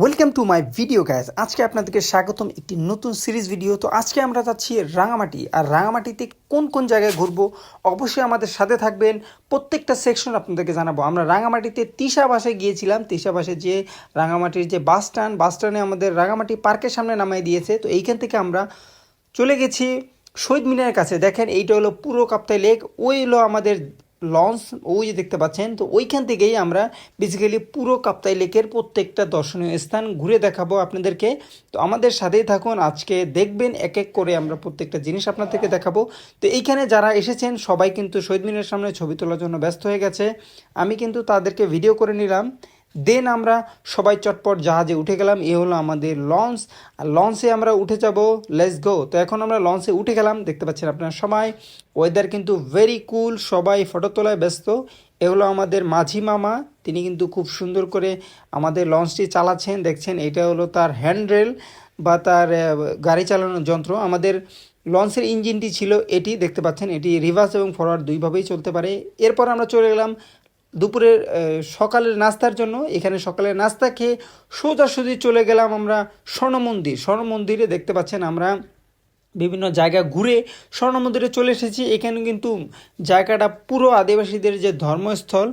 Welcome to my video guys আজকে আপনাদেরকে স্বাগতম একটি নতুন সিরিজ ভিডিও তো আজকে আমরা যাচ্ছি রাঙামাটি। আর রাঙামাটিতে কোন কোন জায়গায় ঘুরবো? অবশ্যই আমাদের সাথে থাকবেন। প্রত্যেকটা সেকশন আপনাদেরকে জানাব। আমরা রাঙামাটিতে তিশা বাসে গিয়েছিলাম। তিশা বাসে যে রাঙামাটির যে বাস স্ট্যান্ড, বাস স্ট্যান্ডে আমাদের রাঙামাটি পার্কের সামনে নামাই দিয়েছে। তো এইখান থেকে আমরা চলে গেছি শহীদ মিনারের কাছে। দেখেন, এইটা হলো পুরো কাপ্তাই লেক। ওই হলো আমাদের লঞ্চ, ওই যে দেখতে পাচ্ছেন, তো ওইখান থেকেই আমরা বেসিক্যালি পুরো কাপ্তাই লেকের প্রত্যেকটা দর্শনীয় স্থান ঘুরে দেখাবো আপনাদেরকে। তো আমাদের সাথেই থাকুন, আজকে দেখবেন এক এক করে আমরা প্রত্যেকটা জিনিস আপনাদেরকে দেখাবো। তো এইখানে যারা এসেছেন, সবাই কিন্তু শহীদ মিনারের সামনে ছবি তোলার জন্য ব্যস্ত হয়ে গেছে। আমি কিন্তু তাদেরকে ভিডিও করে নিলাম। দেন আমরা সবাই চটপট জাহাজে উঠে গেলাম, এ হলো আমাদের লঞ্চ আর লঞ্চে আমরা উঠে যাব লেটস গো তো এখন আমরা লঞ্চে উঠে গেলাম, দেখতে পাচ্ছেন আপনারা সবাই ওয়েদার কিন্তু ভেরি কুল সবাই ফটো তোলায় ব্যস্ত। এ হলো আমাদের মাঝি মামা, তিনি কিন্তু খুব সুন্দর করে আমাদের লঞ্চটি চালাচ্ছেন, দেখছেন, এটা হলো তার হ্যান্ডরেল বা তার গাড়ি চালানোর যন্ত্র। আমাদের লঞ্চের ইঞ্জিনটি ছিল এটি, দেখতে পাচ্ছেন, এটি রিভার্স এবং ফরওয়ার্ড দুইভাবেই চলতে পারে। এরপর আমরা চলে গেলাম দুপুরের সকালের নাস্তার জন্য এখানে সকালের নাস্তা খেয়ে সোজাসুজি চলে গেলাম আমরা স্বর্ণ মন্দির। স্বর্ণ মন্দিরে দেখতে পাচ্ছেন আমরা বিভিন্ন জায়গা ঘুরে স্বর্ণ মন্দিরে চলে এসেছি। এখানে কিন্তু জায়গাটা পুরো আদিবাসীদের যে ধর্মস্থল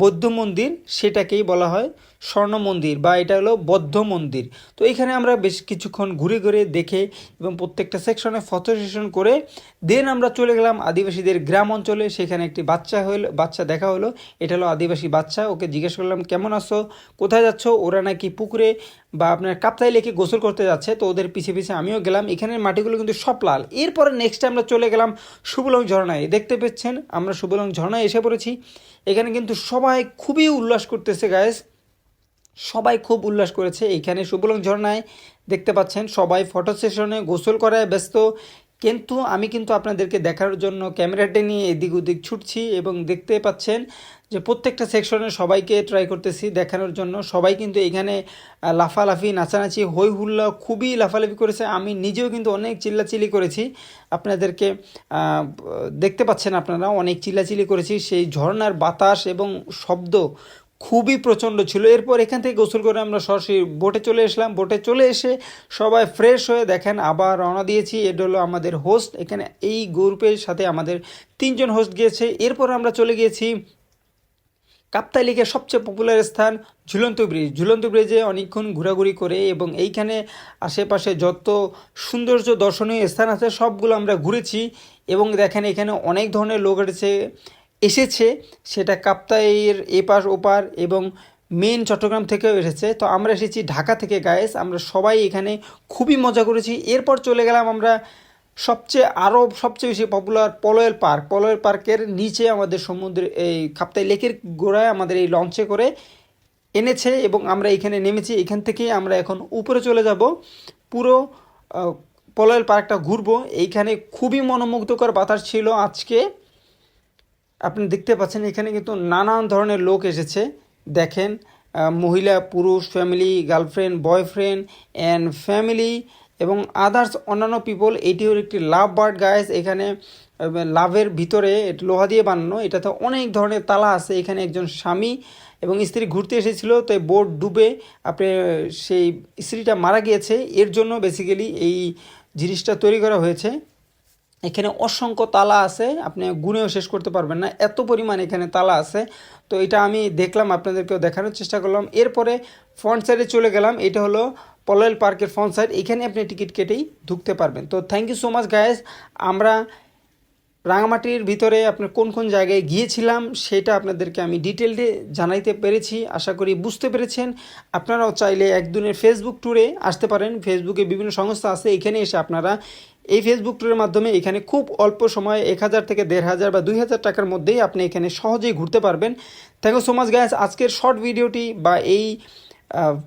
বৌদ্ধ মন্দির সেটাকেই বলা হয় স্বর্ণ মন্দির বা এটা হলো বৌদ্ধ মন্দির। তো এখানে আমরা বেশ কিছুক্ষণ ঘুরে ঘুরে দেখে এবং প্রত্যেকটা সেকশনে ফটো সেশন করে দেন আমরা চলে গেলাম আদিবাসীদের গ্রাম অঞ্চলে। সেখানে একটি বাচ্চা হলো বাচ্চা দেখা হলো। এটা হলো আদিবাসী বাচ্চা। ওকে জিজ্ঞেস করলাম, কেমন আছো? কোথায় যাচ্ছ? ওরা নাকি পুকুরে বা আপনার কাপ্তাই লেকে গোসল করতে যাচ্ছে? তো ওদের পিছে পিছে আমিও গেলাম। এখানের মাটিগুলো কিন্তু সব লাল। এরপরে নেক্সট আমরা চলে গেলাম সুবলং ঝর্ণায়। দেখতে পেয়েছেন, আমরা সুবলং ঝর্ণায় এসে পড়েছি। এখানে কিন্তু সবাই খুবই উল্লাস করতেছে গায়েস সবাই খুব উল্লাস করেছে। এইখানে সুবলং ঝর্ণায় দেখতে পাচ্ছেন, সবাই ফটো সেশনে গোসল করায় ব্যস্ত। কিন্তু আমি কিন্তু আপনাদেরকে দেখার জন্য ক্যামেরাটা নিয়ে এদিক ওদিক ছুটছি এবং দেখতে পাচ্ছেন যে প্রত্যেকটা সেকশনে সবাইকে ট্রাই করতেছি দেখানোর জন্য। সবাই কিন্তু এখানে লাফালাফি, নাচানাচি হই হুল্লা খুবই লাফালাফি করেছে। আমি নিজেও কিন্তু অনেক চিল্লাচিলি করেছি। আপনাদেরকে দেখতে পাচ্ছেন আপনারা, অনেক চিল্লাচিল্লি করেছি। সেই ঝর্নার বাতাস এবং শব্দ খুবই প্রচণ্ড ছিল। এরপর এখান থেকে গোসল করে আমরা সরাসরি বোটে চলে এসলাম। বোটে চলে এসে সবাই ফ্রেশ হয়ে দেখেন, আবার রওনা দিয়েছি। এটা হলো আমাদের হোস্ট এখানে এই গ্রুপের সাথে আমাদের তিনজন হোস্ট গিয়েছে। এরপর আমরা চলে গিয়েছি কাপ্তাই লেকের সবচেয়ে পপুলার স্থান, ঝুলন্ত ব্রিজ। ঝুলন্ত ব্রিজে অনেকক্ষণ ঘোরাঘুরি করে এবং এইখানে আশেপাশে যত সৌন্দর্য দর্শনীয় স্থান আছে, সবগুলো আমরা ঘুরেছি। এবং দেখেন এখানে অনেক ধরনের লোক এসেছে। এসেছে, সেটা কাপ্তাইয়ের এপার ওপার এবং মেন চট্টগ্রাম থেকেও এসেছে। তো আমরা এসেছি ঢাকা থেকে গায়েস আমরা সবাই এখানে খুবই মজা করেছি। এরপর চলে গেলাম আমরা সবচেয়ে আরও সবচেয়ে বেশি পপুলার পলয়েল পার্ক। পলয়েল পার্কের নিচে আমাদের সমুদ্রে, এই কাপ্তাই লেকের গোড়ায় আমাদের এই লঞ্চে করে এনেছে এবং আমরা এখানে নেমেছি। এখান থেকেই আমরা এখন উপরে চলে যাব। পুরো পলয়েল পার্কটা ঘুরবো। এইখানে খুবই মনোমুগ্ধকর বাতাস ছিল আজকে। আপনি দেখতে পাচ্ছেন এখানে কিন্তু নানান ধরনের লোক এসেছে। দেখেন মহিলা, পুরুষ family girlfriend boyfriend and family এবং আদার্স অন্যান্য পিপল এটি হলো একটি লাভ বার্ড গায়েস এখানে লাভের ভিতরে লোহা দিয়ে বানানো। এটাতে অনেক ধরনের তালা আছে। এখানে একজন স্বামী এবং স্ত্রী ঘুরতে এসেছিল তো বোট ডুবে, আপনি সেই স্ত্রীটা মারা গিয়েছে। এর জন্য বেসিক্যালি এই জিনিসটা তৈরি করা হয়েছে। এখানে অসংখ্য তালা আছে, আপনি গুণেও শেষ করতে পারবেন না, এত পরিমাণ এখানে তালা আছে। তো এটা আমি দেখলাম, আপনাদেরকেও দেখানোর চেষ্টা করলাম। এরপরে ফ্রন্ট সাইডে চলে গেলাম, এটা হলো পলয়েল পার্কের ফ্রন্ট সাইড, এখানে আপনি টিকিট কেটেই ঢুকতে পারবেন। তো thank you so much guys আমরা রাঙামাটির ভিতরে আপনার কোন কোন জায়গায় গিয়েছিলাম, সেটা আপনাদেরকে আমি ডিটেলডে জানাইতে পেরেছি, আশা করি বুঝতে পেরেছেন। আপনারাও চাইলে একদিনের ফেসবুক ট্যুরে আসতে পারেন। ফেসবুকে বিভিন্ন সংস্থা আছে, এখানে এসে আপনারা এই ফেসবুক ট্যুরের মাধ্যমে এখানে খুব অল্প সময়ে এক হাজার থেকে দেড় হাজার বা দুই হাজার টাকার মধ্যেই আপনি এখানে সহজেই ঘুরতে পারবেন। Thank you so much guys আজকের শর্ট ভিডিওটি বা এই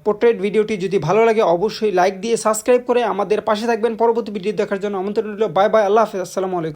পোর্ট্রেট ভিডিওটি যদি ভালো লাগে, অবশ্যই লাইক দিয়ে সাবস্ক্রাইব করে আমাদের পাশে থাকবেন। পরবর্তী ভিডিও দেখার জন্য আমন্ত্রণ রইল। বাই বাই আল্লাহ হাফেজ। আসসালামু আলাইকুম।